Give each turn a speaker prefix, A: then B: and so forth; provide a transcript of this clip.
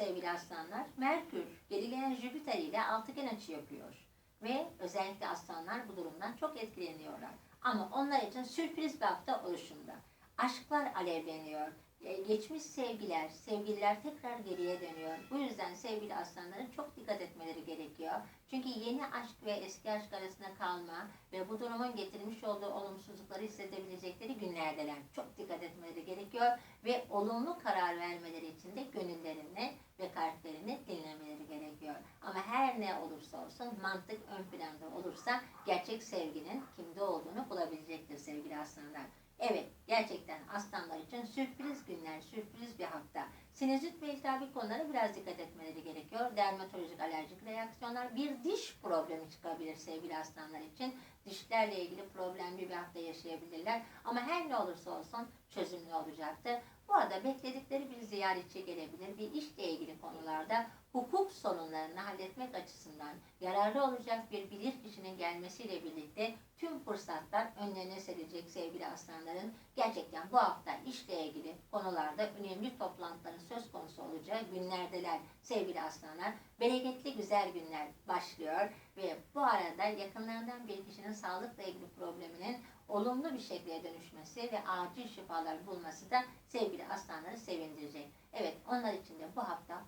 A: sevgili aslanlar Merkür gerileyen Jüpiter ile altıgen açı yapıyor. Ve özellikle aslanlar bu durumdan çok etkileniyorlar. Ama onlar için sürpriz bir hafta oluşumda. Aşklar alevleniyor. E, Geçmiş sevgiler, sevgililer tekrar geriye dönüyor. Bu yüzden sevgili aslanların çok dikkat etmeleri gerekiyor. Çünkü yeni aşk ve eski aşk arasında kalma ve bu durumun getirmiş olduğu olumsuzlukları hissedebilecekleri günlerdeler. Çok dikkat etmeleri gerekiyor ve olumlu karar vermeleri için de gönüllerini ve kalplerini dinlemeleri gerekiyor. Ama her ne olursa olsun mantık ön planda olursa gerçek sevginin kimde olduğunu bulabilecektir sevgili aslanlar. Evet, gerçekten aslanlar için sürpriz günler, sürpriz bir hafta. Sinüzit ve iltihabi konulara biraz dikkat etmeleri gerekiyor. Dermatolojik alerjik reaksiyonlar, bir diş problemi çıkabilir sevgili aslanlar için. Dişlerle ilgili problemli bir hafta yaşayabilirler. Ama her ne olursa olsun çözümlü olacaktır. Bu arada bekledikleri bir ziyaretçi gelebilir. Bir işle ilgili konularda hukuk sorunlarını halletmek açısından yararlı olacak bir bilir kişinin gelmesiyle birlikte tüm fırsatlar önlerine serilecek sevgili aslanların. Gerçekten bu hafta işle ilgili konularda önemli toplantıların söz konusu olacağı günlerdeler sevgili aslanlar. Bereketli güzel günler başlıyor ve bu arada yakınlarından bir kişinin sağlıkla ilgili probleminin olumlu bir şekilde dönüşmesi ve acil şifalar bulması da sevgili aslanları sevindirecek. Evet onlar için de bu hafta.